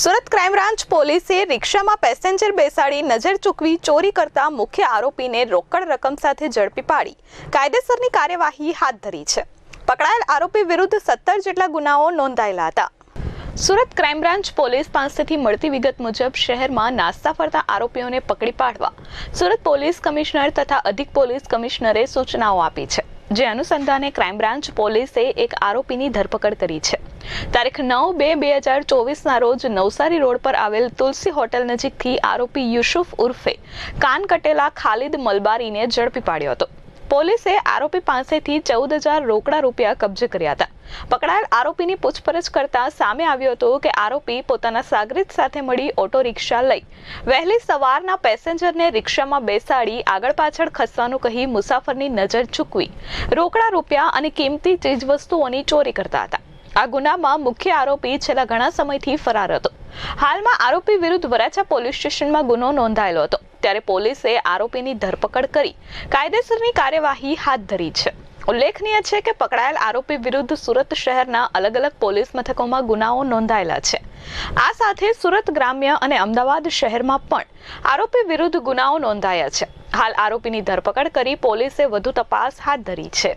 Surat crime branch પોલીસે રિક્ષામાં passenger બેસાડી નજર ચૂકવી ચોરી કરતા મુખ્ય આરોપીને રોકડ રકમ સાથે ઝડપી પાડી. કાયદેસરની કાર્યવાહી હાથ ધરી છે. પકડાયેલ આરોપી વિરુદ્ધ સત્તર જેટલા ગુનાઓ નોંધાયેલા હતા. સુરત ક્રાઇમ બ્રાન્ચ પોલીસ પાસેથી મળતી વિગત મુજબ શહેરમાં નાસ્તા ફરતા આરોપીઓને પકડી પાડવા સુરત પોલીસ કમિશનર તથા અધિક પોલીસ કમિશનરે સૂચનાઓ આપી છે. જે અનુસંધાને ક્રાઇમ બ્રાન્ચ પોલીસે એક આરોપીની ધરપકડ કરી છે. તારીખ નવ બે બે હજાર ચોવીસના રોજ નવસારી રોડ પર આવેલ તુલસી હોટેલ નજીકથી આરોપી યુસુફ ઉર્ફે કાન કટેલા ખાલિદ મલબારીને ઝડપી પાડ્યો હતો. પોલીસે આરોપી પાસેથી ચૌદ હજાર રોકડા રૂપિયા કબજે કર્યા હતા. પકડાયેલ આરોપીની પૂછપરછ કરતા સામે આવ્યો હતો કે આરોપી પોતાના સાગરીત સાથે મળી ઓટો રિક્ષા લઈ વહેલી સવારના પેસેન્જરને રિક્ષામાં બેસાડી આગળ પાછળ ખસવાનું કહી મુસાફરની નજર ચૂકવી રોકડા રૂપિયા અને કિંમતી ચીજવસ્તુઓની ચોરી કરતા હતા. આ ગુનામાં મુખ્ય આરોપી છેલ્લા ઘણા સમયથી ફરાર હતો. હાલમાં આરોપી વિરુદ્ધ વરાછા પોલીસ સ્ટેશનમાં ગુનો નોંધાયેલો હતો. ત્યારે પોલીસે આરોપીની ધરપકડ કરી કાયદેસરની કાર્યવાહી હાથ ધરી છે. ઉલ્લેખનીય છે કે પકડાયેલ આરોપી વિરુદ્ધ સુરત શહેરના અલગ અલગ પોલીસ મથકોમાં ગુનાઓ નોંધાયેલા છે. આ સાથે સુરત ગ્રામ્ય અને અમદાવાદ શહેરમાં પણ આરોપી વિરુદ્ધ ગુનાઓ નોંધાયા છે. હાલ આરોપીની ધરપકડ કરી પોલીસે વધુ તપાસ હાથ ધરી છે.